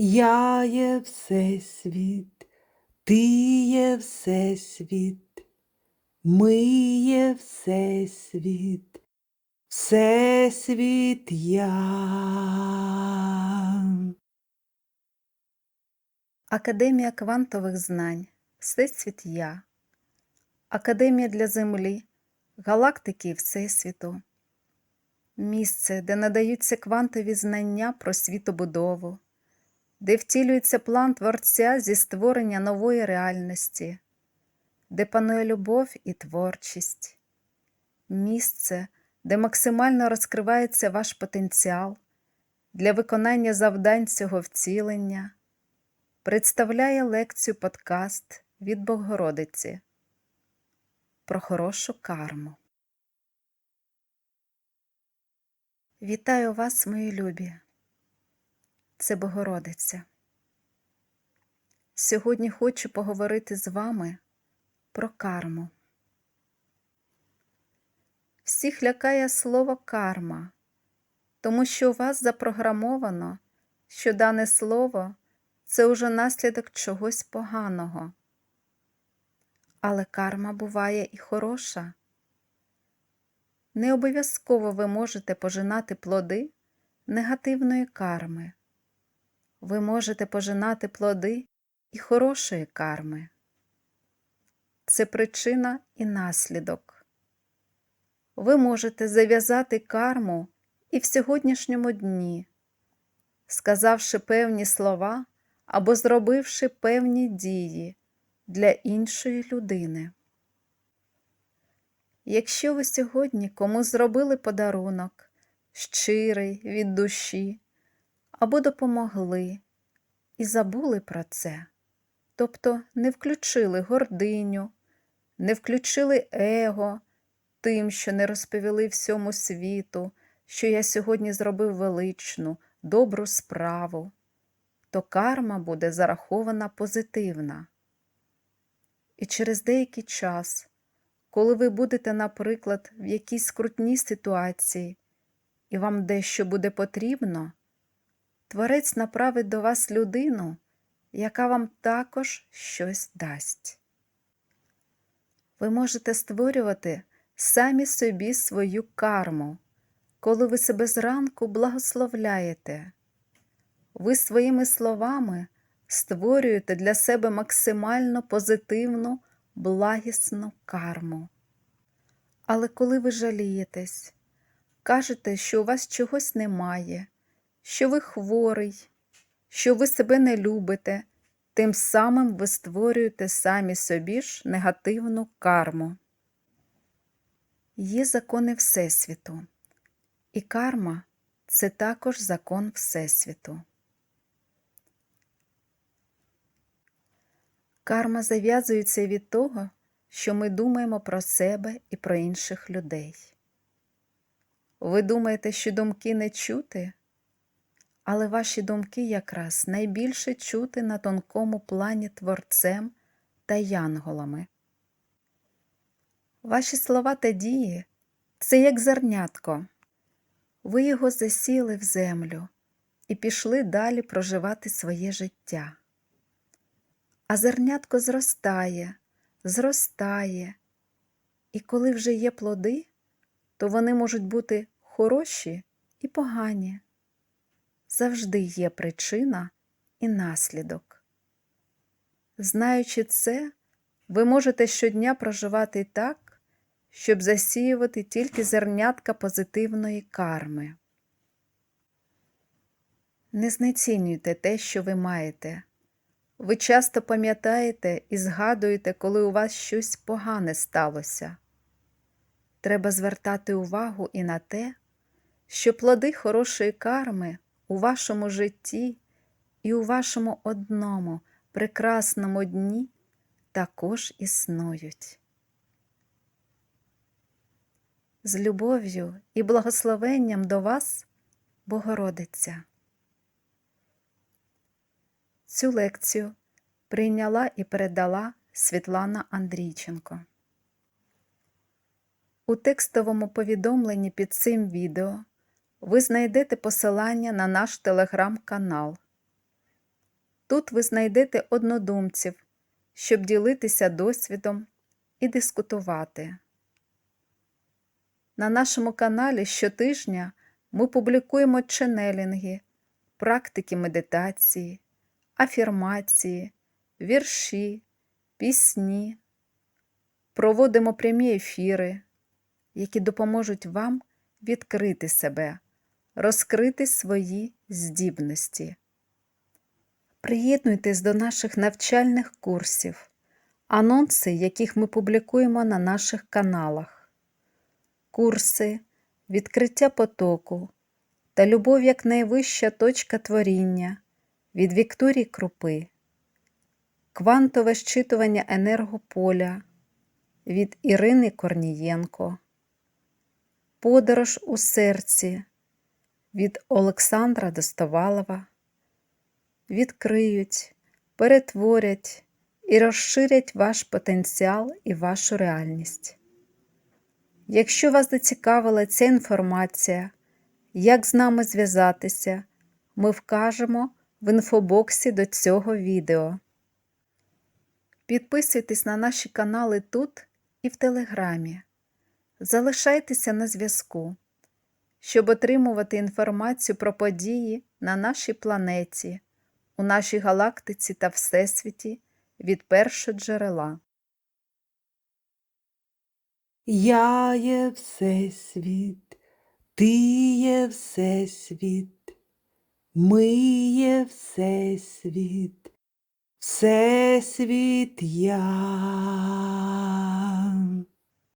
Я є Всесвіт, ти є Всесвіт, ми є Всесвіт, Всесвіт я. Академія квантових знань, Всесвіт Я, Академія для Землі, галактики і Всесвіту, місце, де надаються квантові знання про світобудову, де втілюється план Творця зі створення нової реальності, де панує любов і творчість, місце, де максимально розкривається ваш потенціал для виконання завдань цього втілення представляє лекцію подкаст від Богородиці про хорошу карму. Вітаю вас, мої любі. Це Богородиця. Сьогодні хочу поговорити з вами про карму. Всіх лякає слово карма, тому що у вас запрограмовано, що дане слово це уже наслідок чогось поганого. Але карма буває і хороша. Не обов'язково ви можете пожинати плоди негативної карми. Ви можете пожинати плоди і хорошої карми. Це причина і наслідок. Ви можете зав'язати карму і в сьогоднішньому дні, сказавши певні слова або зробивши певні дії для іншої людини. Якщо ви сьогодні комусь зробили подарунок, щирий від душі, або допомогли і забули про це, тобто не включили гординю, не включили его тим, що не розповіли всьому світу, що я сьогодні зробив величну, добру справу, то карма буде зарахована позитивна. І через деякий час, коли ви будете, наприклад, в якійсь скрутній ситуації, і вам дещо буде потрібно, Творець направить до вас людину, яка вам також щось дасть. Ви можете створювати самі собі свою карму, коли ви себе зранку благословляєте. Ви своїми словами створюєте для себе максимально позитивну, благісну карму. Але коли ви жалієтесь, кажете, що у вас чогось немає, що ви хворий, що ви себе не любите, тим самим ви створюєте самі собі ж негативну карму. Є закони Всесвіту, і карма це також закон Всесвіту. Карма зав'язується від того, що ми думаємо про себе і про інших людей. Ви думаєте, що думки не чути, але ваші думки якраз найбільше чути на тонкому плані Творцем та янголами. Ваші слова та дії це як зернятко. Ви його засіли в землю і пішли далі проживати своє життя. А зернятко зростає, зростає, і коли вже є плоди, то вони можуть бути хороші і погані. Завжди є причина і наслідок. Знаючи це, ви можете щодня проживати так, щоб засіювати тільки зернятка позитивної карми. Не знецінюйте те, що ви маєте. Ви часто пам'ятаєте і згадуєте, коли у вас щось погане сталося. Треба звертати увагу і на те, що плоди хорошої карми у вашому житті і у вашому одному прекрасному дні також існують. З любов'ю і благословенням до вас, Богородиця. Цю лекцію прийняла і передала Світлана Андрійченко. У текстовому повідомленні під цим відео ви знайдете посилання на наш телеграм-канал. Тут ви знайдете однодумців, щоб ділитися досвідом і дискутувати. На нашому каналі щотижня ми публікуємо ченелінги, практики медитації, афірмації, вірші, пісні, проводимо прямі ефіри, які допоможуть вам відкрити себе, розкрити свої здібності. Приєднуйтесь до наших навчальних курсів, анонси, яких ми публікуємо на наших каналах, курси, відкриття потоку та любов як найвища точка творіння від Вікторії Крупи, квантове щитування енергополя від Ірини Корнієнко, подорож у серці від Олександра Достовалова відкриють, перетворять і розширять ваш потенціал і вашу реальність. Якщо вас зацікавила ця інформація, як з нами зв'язатися, ми вкажемо в інфобоксі до цього відео. Підписуйтесь на наші канали тут і в Телеграмі. Залишайтеся на зв'язку, щоб отримувати інформацію про події на нашій планеті, у нашій галактиці та Всесвіті від першого джерела. Я є Всесвіт, ти є Всесвіт, ми є Всесвіт, Всесвіт я.